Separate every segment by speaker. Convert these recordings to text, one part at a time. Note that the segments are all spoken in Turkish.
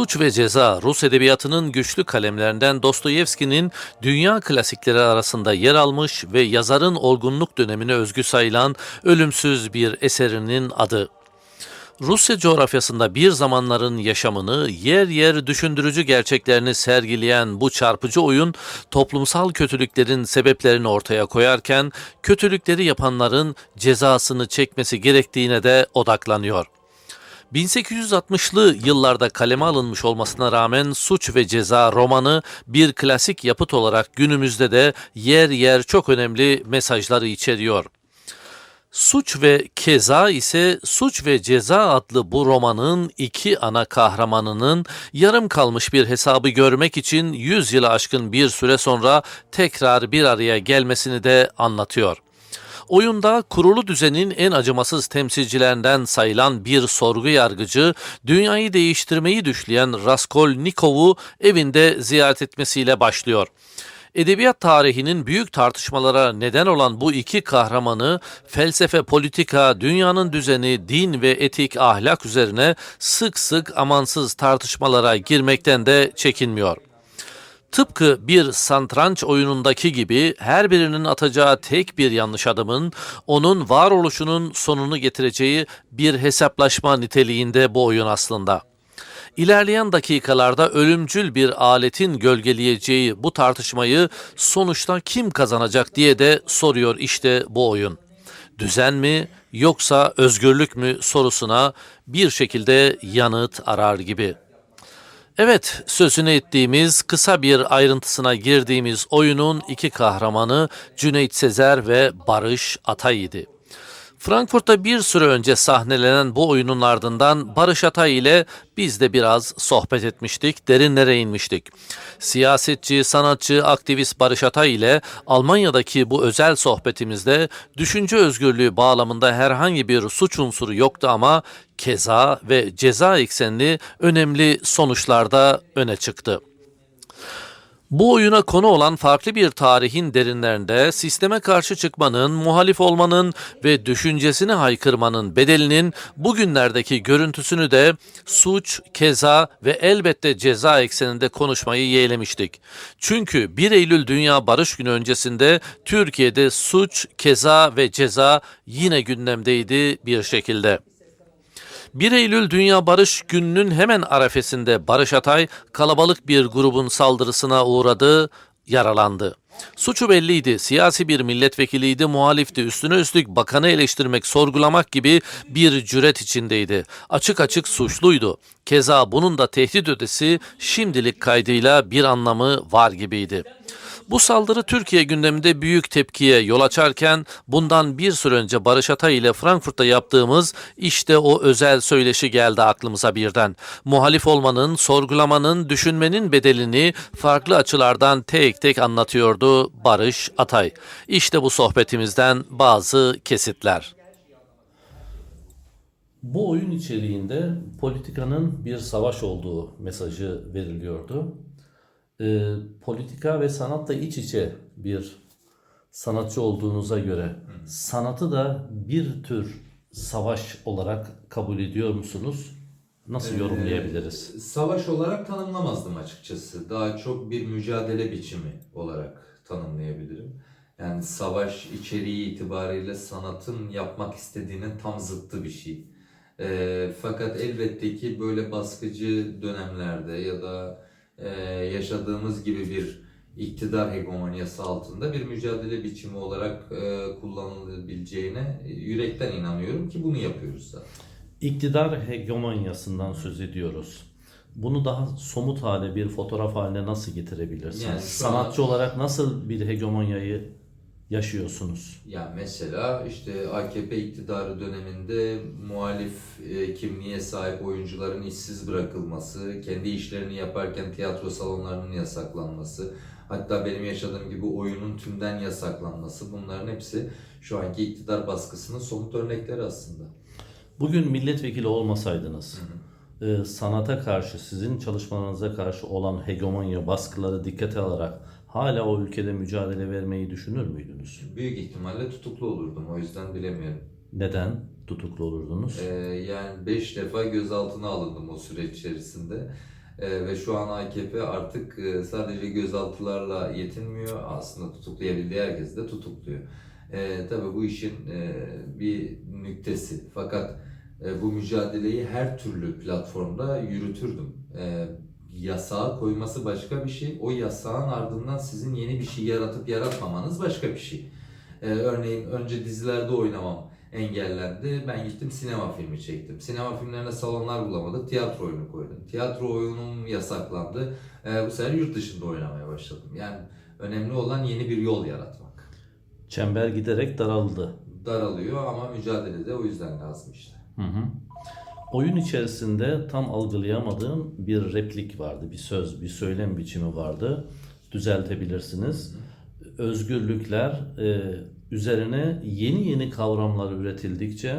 Speaker 1: Suç ve Ceza Rus edebiyatının güçlü kalemlerinden Dostoyevski'nin dünya klasikleri arasında yer almış ve yazarın olgunluk dönemine özgü sayılan ölümsüz bir eserinin adı. Rusya coğrafyasında bir zamanların yaşamını, yer yer düşündürücü gerçeklerini sergileyen bu çarpıcı oyun, toplumsal kötülüklerin sebeplerini ortaya koyarken, kötülükleri yapanların cezasını çekmesi gerektiğine de odaklanıyor. 1860'lı yıllarda kaleme alınmış olmasına rağmen Suç ve Ceza romanı bir klasik yapıt olarak günümüzde de yer yer çok önemli mesajları içeriyor. Suç ve Keza ise Suç ve Ceza adlı bu romanın iki ana kahramanının yarım kalmış bir hesabı görmek için 100 yılı aşkın bir süre sonra tekrar bir araya gelmesini de anlatıyor. Oyunda kurulu düzenin en acımasız temsilcilerinden sayılan bir sorgu yargıcı, dünyayı değiştirmeyi düşleyen Raskolnikov'u evinde ziyaret etmesiyle başlıyor. Edebiyat tarihinin büyük tartışmalara neden olan bu iki kahramanı felsefe, politika, dünyanın düzeni, din ve etik ahlak üzerine sık sık amansız tartışmalara girmekten de çekinmiyor. Tıpkı bir santranç oyunundaki gibi her birinin atacağı tek bir yanlış adımın onun varoluşunun sonunu getireceği bir hesaplaşma niteliğinde bu oyun aslında. İlerleyen dakikalarda ölümcül bir aletin gölgeleyeceği bu tartışmayı sonuçta kim kazanacak diye de soruyor işte bu oyun. Düzen mi yoksa özgürlük mü sorusuna bir şekilde yanıt arar gibi. Evet, sözünü ettiğimiz, kısa bir ayrıntısına girdiğimiz oyunun iki kahramanı Cüneyt Sezer ve Barış Atay idi. Frankfurt'ta bir süre önce sahnelenen bu oyunun ardından Barış Atay ile biz de biraz sohbet etmiştik, derinlere inmiştik. Siyasetçi, sanatçı, aktivist Barış Atay ile Almanya'daki bu özel sohbetimizde düşünce özgürlüğü bağlamında herhangi bir suç unsuru yoktu ama keza ve ceza eksenli önemli sonuçlarda öne çıktı. Bu oyuna konu olan farklı bir tarihin derinlerinde sisteme karşı çıkmanın, muhalif olmanın ve düşüncesini haykırmanın bedelinin bugünlerdeki görüntüsünü de suç, keza ve elbette ceza ekseninde konuşmayı yeğlemiştik. Çünkü 1 Eylül Dünya Barış Günü öncesinde Türkiye'de suç, keza ve ceza yine gündemdeydi bir şekilde. 1 Eylül Dünya Barış Günü'nün hemen arefesinde Barış Atay kalabalık bir grubun saldırısına uğradı, yaralandı. Suçu belliydi, siyasi bir milletvekiliydi, muhalifti, üstüne üstlük bakanı eleştirmek, sorgulamak gibi bir cüret içindeydi. Açık açık suçluydu. Keza bunun da tehdit ötesi şimdilik kaydıyla bir anlamı var gibiydi. Bu saldırı Türkiye gündeminde büyük tepkiye yol açarken bundan bir süre önce Barış Atay ile Frankfurt'ta yaptığımız işte o özel söyleşi geldi aklımıza birden. Muhalif olmanın, sorgulamanın, düşünmenin bedelini farklı açılardan tek tek anlatıyordu Barış Atay. İşte bu sohbetimizden bazı kesitler. Bu oyun içeriğinde politikanın bir savaş olduğu mesajı veriliyordu e, politika ve sanatla iç içe bir sanatçı olduğunuza göre sanatı da bir tür savaş olarak kabul ediyor musunuz? Nasıl yorumlayabiliriz?
Speaker 2: Ee, savaş olarak tanımlamazdım açıkçası. Daha çok bir mücadele biçimi olarak tanımlayabilirim. Yani savaş içeriği itibariyle sanatın yapmak istediğinin tam zıttı bir şey. E, fakat elbette ki böyle baskıcı dönemlerde ya da yaşadığımız gibi bir iktidar hegemonyası altında bir mücadele biçimi olarak e, kullanılabileceğine yürekten inanıyorum ki bunu yapıyoruz zaten.
Speaker 1: İktidar hegemonyasından söz ediyoruz. Bunu daha somut hale bir fotoğraf haline nasıl getirebilirsiniz?
Speaker 2: Yani
Speaker 1: Sanatçı
Speaker 2: an-
Speaker 1: olarak nasıl bir hegemonyayı yaşıyorsunuz?
Speaker 2: Ya mesela işte AKP iktidarı döneminde muhalif e, kimliğe sahip oyuncuların işsiz bırakılması, kendi işlerini yaparken tiyatro salonlarının yasaklanması, hatta benim yaşadığım gibi oyunun tümden yasaklanması bunların hepsi şu anki iktidar baskısının somut örnekleri aslında.
Speaker 1: Bugün milletvekili olmasaydınız, e, sanata karşı, sizin çalışmalarınıza karşı olan hegemonya baskıları dikkate alarak hala o ülkede mücadele vermeyi düşünür müydünüz?
Speaker 2: Büyük ihtimalle tutuklu olurdum o yüzden bilemiyorum.
Speaker 1: Neden tutuklu olurdunuz?
Speaker 2: Ee, yani 5 defa gözaltına alındım o süreç içerisinde. E, ve şu an AKP artık e, sadece gözaltılarla yetinmiyor. Aslında tutuklayabildiği herkesi de tutukluyor. E, tabii bu işin e, bir nüktesi. Fakat e, bu mücadeleyi her türlü platformda yürütürdüm. E, yasağı koyması başka bir şey. O yasağın ardından sizin yeni bir şey yaratıp yaratmamanız başka bir şey. E, örneğin önce dizilerde oynamam engellendi. Ben gittim sinema filmi çektim. Sinema filmlerine salonlar bulamadık. Tiyatro oyunu koydum. Tiyatro oyunum yasaklandı. E, bu sefer yurt dışında oynamaya başladım. Yani önemli olan yeni bir yol yaratmak.
Speaker 1: Çember giderek daraldı.
Speaker 2: Daralıyor ama mücadele de o yüzden lazım işte.
Speaker 1: Hı hı. Oyun içerisinde tam algılayamadığım bir replik vardı, bir söz, bir söylem biçimi vardı. Düzeltebilirsiniz. Özgürlükler e, üzerine yeni yeni kavramlar üretildikçe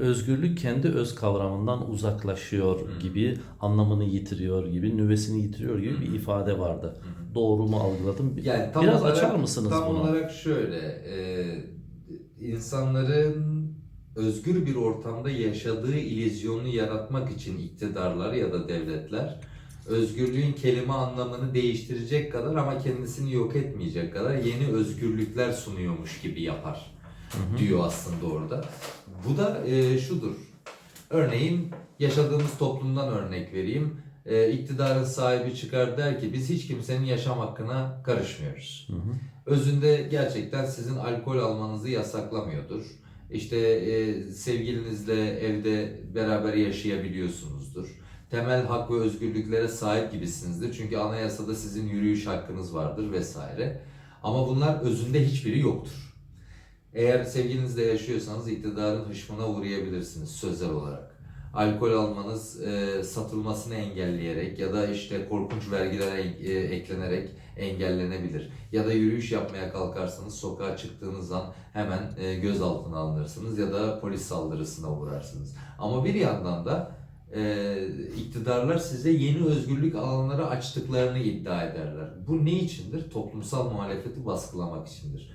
Speaker 1: özgürlük kendi öz kavramından uzaklaşıyor gibi, anlamını yitiriyor gibi, nüvesini yitiriyor gibi bir ifade vardı. Doğru mu algıladım?
Speaker 2: Yani tam
Speaker 1: Biraz
Speaker 2: olarak,
Speaker 1: açar mısınız
Speaker 2: tam
Speaker 1: bunu?
Speaker 2: olarak şöyle, e, insanların özgür bir ortamda yaşadığı illüzyonu yaratmak için iktidarlar ya da devletler özgürlüğün kelime anlamını değiştirecek kadar ama kendisini yok etmeyecek kadar yeni özgürlükler sunuyormuş gibi yapar diyor aslında orada. Bu da e, şudur. Örneğin yaşadığımız toplumdan örnek vereyim. E, iktidarın sahibi çıkar der ki biz hiç kimsenin yaşam hakkına karışmıyoruz. Özünde gerçekten sizin alkol almanızı yasaklamıyordur. İşte e, sevgilinizle evde beraber yaşayabiliyorsunuzdur. Temel hak ve özgürlüklere sahip gibisinizdir. Çünkü anayasada sizin yürüyüş hakkınız vardır vesaire. Ama bunlar özünde hiçbiri yoktur. Eğer sevgilinizle yaşıyorsanız iktidarın hışmına uğrayabilirsiniz sözel olarak. Alkol almanız e, satılmasını engelleyerek ya da işte korkunç vergiler e, eklenerek engellenebilir. Ya da yürüyüş yapmaya kalkarsanız sokağa çıktığınız an hemen e, gözaltına alınırsınız ya da polis saldırısına uğrarsınız. Ama bir yandan da e, iktidarlar size yeni özgürlük alanları açtıklarını iddia ederler. Bu ne içindir? Toplumsal muhalefeti baskılamak içindir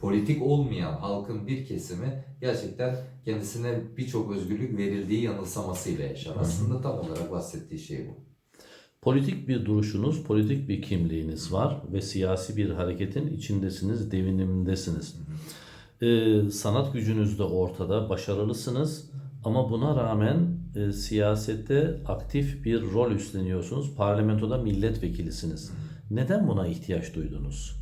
Speaker 2: politik olmayan halkın bir kesimi gerçekten kendisine birçok özgürlük verildiği yanılsamasıyla yaşar. Aslında tam olarak bahsettiği şey bu.
Speaker 1: Politik bir duruşunuz, politik bir kimliğiniz var ve siyasi bir hareketin içindesiniz, devinimindesiniz. Ee, sanat gücünüz de ortada, başarılısınız ama buna rağmen e, siyasette aktif bir rol üstleniyorsunuz. Parlamentoda milletvekilisiniz. Neden buna ihtiyaç duydunuz?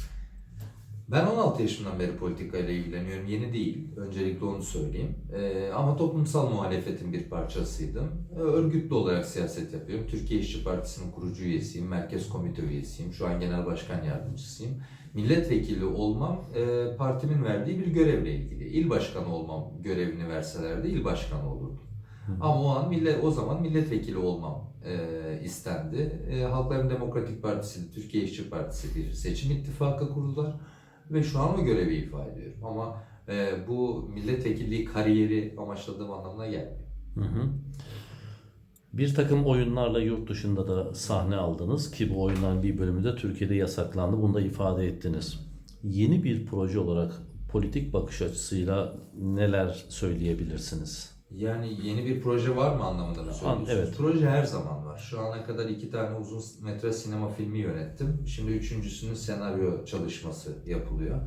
Speaker 2: Ben 16 yaşımdan beri politikayla ilgileniyorum. Yeni değil. Öncelikle onu söyleyeyim. Ee, ama toplumsal muhalefetin bir parçasıydım. Ee, örgütlü olarak siyaset yapıyorum. Türkiye İşçi Partisi'nin kurucu üyesiyim. Merkez komite üyesiyim. Şu an genel başkan yardımcısıyım. Milletvekili olmam e, partimin verdiği bir görevle ilgili. İl başkanı olmam görevini verselerdi il başkanı olurdum. Ama o an millet o zaman milletvekili olmam e, istendi. E, Halkların Demokratik Partisi, Türkiye İşçi Partisi bir seçim ittifakı kurdular ve şu an o görevi ifa ediyorum. Ama e, bu milletvekilliği kariyeri amaçladığım anlamına gelmiyor.
Speaker 1: Hı hı. Bir takım oyunlarla yurt dışında da sahne aldınız ki bu oyunların bir bölümü de Türkiye'de yasaklandı. Bunu da ifade ettiniz. Yeni bir proje olarak politik bakış açısıyla neler söyleyebilirsiniz?
Speaker 2: Yani yeni bir proje var mı anlamında mı söylüyorsunuz?
Speaker 1: evet.
Speaker 2: Proje her zaman var. Şu ana kadar iki tane uzun metre sinema filmi yönettim. Şimdi üçüncüsünün senaryo çalışması yapılıyor.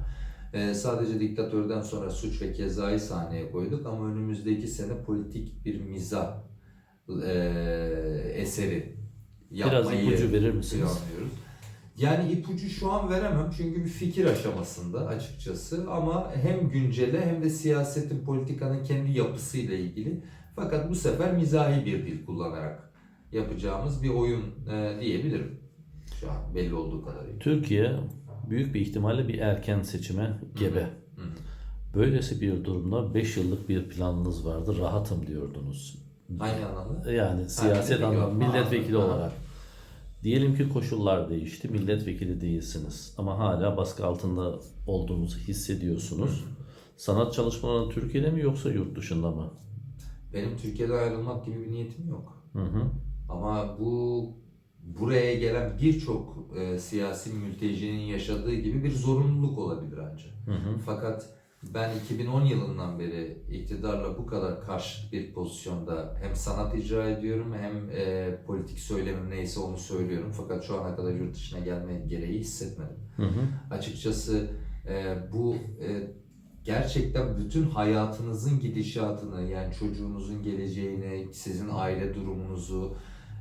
Speaker 2: Ee, sadece diktatörden sonra suç ve cezayı sahneye koyduk ama önümüzdeki sene politik bir mizah e, eseri
Speaker 1: Biraz
Speaker 2: yapmayı
Speaker 1: ipucu verir misiniz?
Speaker 2: planlıyoruz. Yani ipucu şu an veremem çünkü bir fikir aşamasında açıkçası ama hem güncele hem de siyasetin, politikanın kendi yapısıyla ilgili. Fakat bu sefer mizahi bir dil kullanarak yapacağımız bir oyun e, diyebilirim. Şu an belli olduğu kadarıyla.
Speaker 1: Türkiye büyük bir ihtimalle bir erken seçime gebe.
Speaker 2: Hı hı.
Speaker 1: Böylesi bir durumda 5 yıllık bir planınız vardı. Rahatım diyordunuz.
Speaker 2: Hangi anlamda?
Speaker 1: Yani siyaset
Speaker 2: milletvekili olarak.
Speaker 1: milletvekili
Speaker 2: Ha, ha.
Speaker 1: olarak. Diyelim ki koşullar değişti. Milletvekili değilsiniz. Ama hala baskı altında olduğunuzu hissediyorsunuz. Sanat çalışmaları Türkiye'de mi yoksa yurt dışında mı?
Speaker 2: Benim Türkiye'den ayrılmak gibi bir niyetim yok.
Speaker 1: Hı hı.
Speaker 2: Ama bu buraya gelen birçok e, siyasi mültecinin yaşadığı gibi bir zorunluluk olabilir ancak.
Speaker 1: Hı hı.
Speaker 2: Fakat Ben 2010 yılından beri iktidarla bu kadar karşıt bir pozisyonda hem sanat icra ediyorum hem e, politik söylemim neyse onu söylüyorum. Fakat şu ana kadar yurt dışına gelme gereği hissetmedim.
Speaker 1: Hı hı.
Speaker 2: Açıkçası e, bu e, gerçekten bütün hayatınızın gidişatını yani çocuğunuzun geleceğini, sizin aile durumunuzu,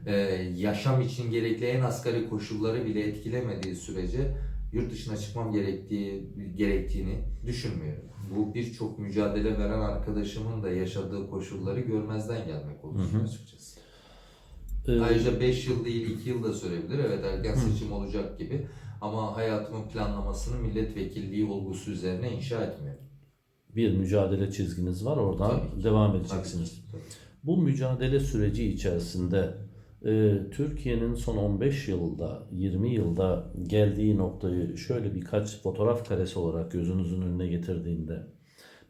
Speaker 2: e, yaşam için gerekli en asgari koşulları bile etkilemediği sürece yurt dışına çıkmam gerektiği gerektiğini düşünmüyorum. Bu birçok mücadele veren arkadaşımın da yaşadığı koşulları görmezden gelmek olur
Speaker 1: Hı hı.
Speaker 2: açıkçası.
Speaker 1: Ee,
Speaker 2: Ayrıca 5 yıl değil 2 yıl da sürebilir. Evet erken seçim olacak gibi. Ama hayatımın planlamasını milletvekilliği olgusu üzerine inşa etmiyorum.
Speaker 1: bir mücadele çizginiz var. Oradan
Speaker 2: Tabii ki.
Speaker 1: devam
Speaker 2: Tabii
Speaker 1: edeceksiniz.
Speaker 2: ki, tabii.
Speaker 1: Bu mücadele süreci içerisinde e, Türkiye'nin son 15 yılda, 20 yılda geldiği noktayı şöyle birkaç fotoğraf karesi olarak gözünüzün önüne getirdiğinde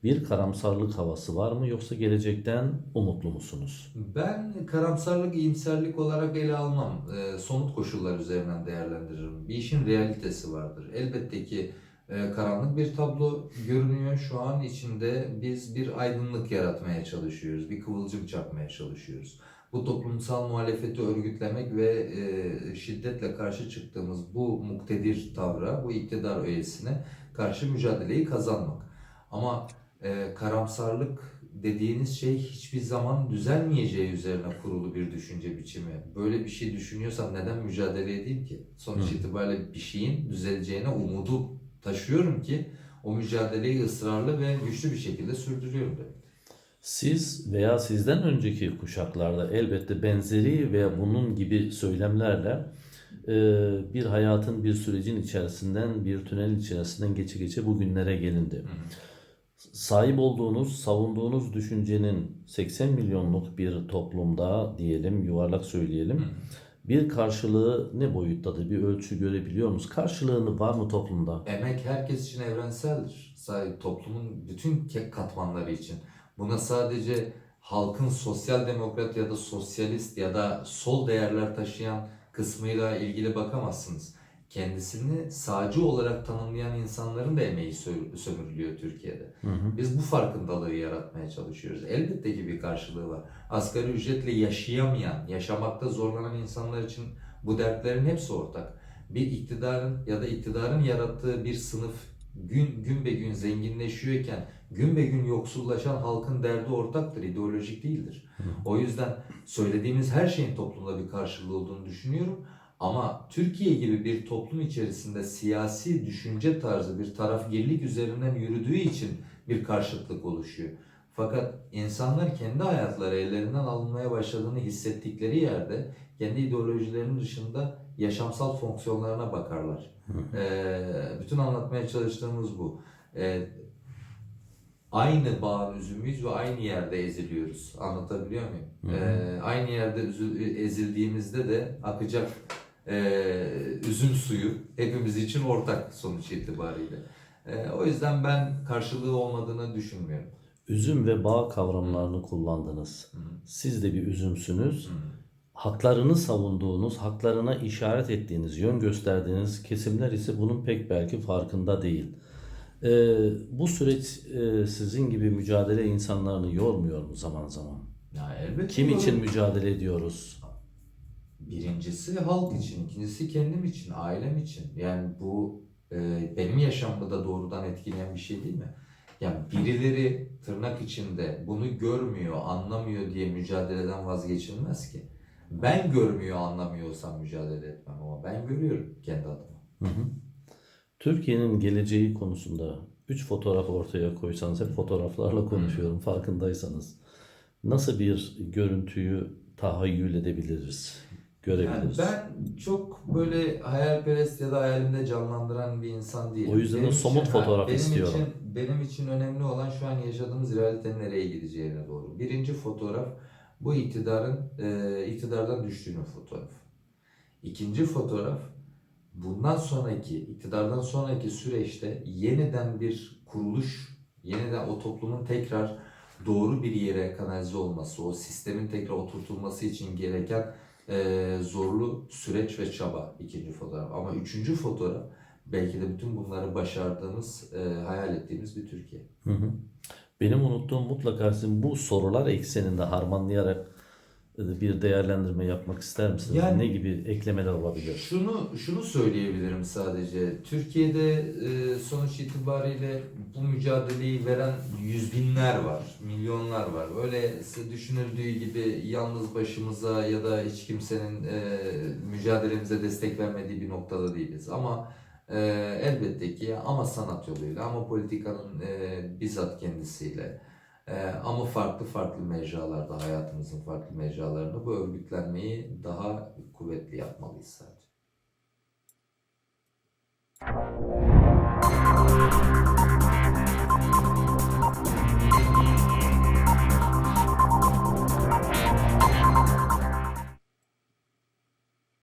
Speaker 1: bir karamsarlık havası var mı yoksa gelecekten umutlu musunuz?
Speaker 2: Ben karamsarlık, iyimserlik olarak ele almam. Ee, somut koşullar üzerinden değerlendiririm. Bir işin realitesi vardır. Elbette ki e, karanlık bir tablo görünüyor. Şu an içinde biz bir aydınlık yaratmaya çalışıyoruz. Bir kıvılcım çakmaya çalışıyoruz. Bu toplumsal muhalefeti örgütlemek ve e, şiddetle karşı çıktığımız bu muktedir tavra, bu iktidar öğesine karşı mücadeleyi kazanmak. Ama e, karamsarlık dediğiniz şey hiçbir zaman düzelmeyeceği üzerine kurulu bir düşünce biçimi. Böyle bir şey düşünüyorsam neden mücadele edeyim ki? Sonuç
Speaker 1: Hı.
Speaker 2: itibariyle bir şeyin düzeleceğine umudu taşıyorum ki o mücadeleyi ısrarlı ve güçlü bir şekilde sürdürüyorum demek.
Speaker 1: Siz veya sizden önceki kuşaklarda elbette benzeri veya bunun gibi söylemlerle e, bir hayatın bir sürecin içerisinden bir tünel içerisinden geçe geçe bugünlere gelindi. Sahip olduğunuz, savunduğunuz düşüncenin 80 milyonluk bir toplumda diyelim, yuvarlak söyleyelim. Bir karşılığı ne boyuttadır? Bir ölçü görebiliyor musunuz? Karşılığını var mı toplumda?
Speaker 2: Emek herkes için evrenseldir. Sadece toplumun bütün katmanları için. Buna sadece halkın sosyal demokrat ya da sosyalist ya da sol değerler taşıyan kısmıyla ilgili bakamazsınız. Kendisini sağcı olarak tanımlayan insanların da emeği sö- sömürülüyor Türkiye'de.
Speaker 1: Hı hı.
Speaker 2: Biz bu farkındalığı yaratmaya çalışıyoruz. Elbette ki bir karşılığı var. Asgari ücretle yaşayamayan, yaşamakta zorlanan insanlar için bu dertlerin hepsi ortak. Bir iktidarın ya da iktidarın yarattığı bir sınıf gün gün be gün zenginleşiyorken gün be gün yoksullaşan halkın derdi ortaktır, ideolojik değildir. O yüzden söylediğimiz her şeyin toplumda bir karşılığı olduğunu düşünüyorum. Ama Türkiye gibi bir toplum içerisinde siyasi düşünce tarzı bir tarafgirlik üzerinden yürüdüğü için bir karşıtlık oluşuyor. Fakat insanlar kendi hayatları ellerinden alınmaya başladığını hissettikleri yerde kendi ideolojilerinin dışında yaşamsal fonksiyonlarına bakarlar. Ee, bütün anlatmaya çalıştığımız bu. Ee, aynı bağın üzümüyüz ve aynı yerde eziliyoruz. Anlatabiliyor muyum? Ee, aynı yerde ezildiğimizde de akacak e, üzüm suyu hepimiz için ortak sonuç itibariyle. Ee, o yüzden ben karşılığı olmadığını düşünmüyorum.
Speaker 1: Üzüm ve bağ kavramlarını kullandınız. Siz de bir üzümsünüz.
Speaker 2: Hı.
Speaker 1: Haklarını savunduğunuz, haklarına işaret ettiğiniz, yön gösterdiğiniz kesimler ise bunun pek belki farkında değil. Ee, bu süreç e, sizin gibi mücadele insanlarını yormuyor mu zaman zaman?
Speaker 2: Ya elbette
Speaker 1: Kim
Speaker 2: doğru.
Speaker 1: için mücadele ediyoruz?
Speaker 2: Birincisi halk için, ikincisi kendim için, ailem için. Yani bu e, benim yaşamımı da doğrudan etkileyen bir şey değil mi? Yani birileri tırnak içinde bunu görmüyor, anlamıyor diye mücadeleden vazgeçilmez ki. Ben görmüyor, anlamıyorsam mücadele etmem ama ben görüyorum kendi adıma.
Speaker 1: Hı hı. Türkiye'nin geleceği konusunda üç fotoğraf ortaya koysanız hep fotoğraflarla konuşuyorum farkındaysanız. Nasıl bir görüntüyü tahayyül edebiliriz,
Speaker 2: Yani
Speaker 1: görebiliriz?
Speaker 2: ben çok böyle hayalperest ya da hayalimde canlandıran bir insan değilim.
Speaker 1: O yüzden de
Speaker 2: Benim
Speaker 1: somut
Speaker 2: için-
Speaker 1: fotoğraf
Speaker 2: benim
Speaker 1: istiyorum.
Speaker 2: Için, benim için önemli olan şu an yaşadığımız realitenin nereye gideceğine doğru. Birinci fotoğraf bu iktidarın e, iktidardan düştüğünün fotoğrafı. İkinci fotoğraf bundan sonraki iktidardan sonraki süreçte yeniden bir kuruluş, yeniden o toplumun tekrar doğru bir yere kanalize olması, o sistemin tekrar oturtulması için gereken e, zorlu süreç ve çaba ikinci fotoğraf. Ama üçüncü fotoğraf belki de bütün bunları başardığımız, e, hayal ettiğimiz bir Türkiye.
Speaker 1: Hı hı. Benim unuttuğum mutlaka sizin bu sorular ekseninde harmanlayarak e, bir değerlendirme yapmak ister misiniz?
Speaker 2: Yani-
Speaker 1: ne gibi eklemeler olabilir?
Speaker 2: Şunu şunu söyleyebilirim sadece. Türkiye'de e, sonuç itibariyle bu mücadeleyi veren yüz binler var, milyonlar var. Öyle düşünüldüğü gibi yalnız başımıza ya da hiç kimsenin e, mücadelemize destek vermediği bir noktada değiliz. Ama e, elbette ki ama sanat yoluyla, ama politikanın e, bizzat kendisiyle, e, ama farklı farklı mecralarda, hayatımızın farklı mecralarında bu örgütlenmeyi daha kuvvetli yapmalıyız.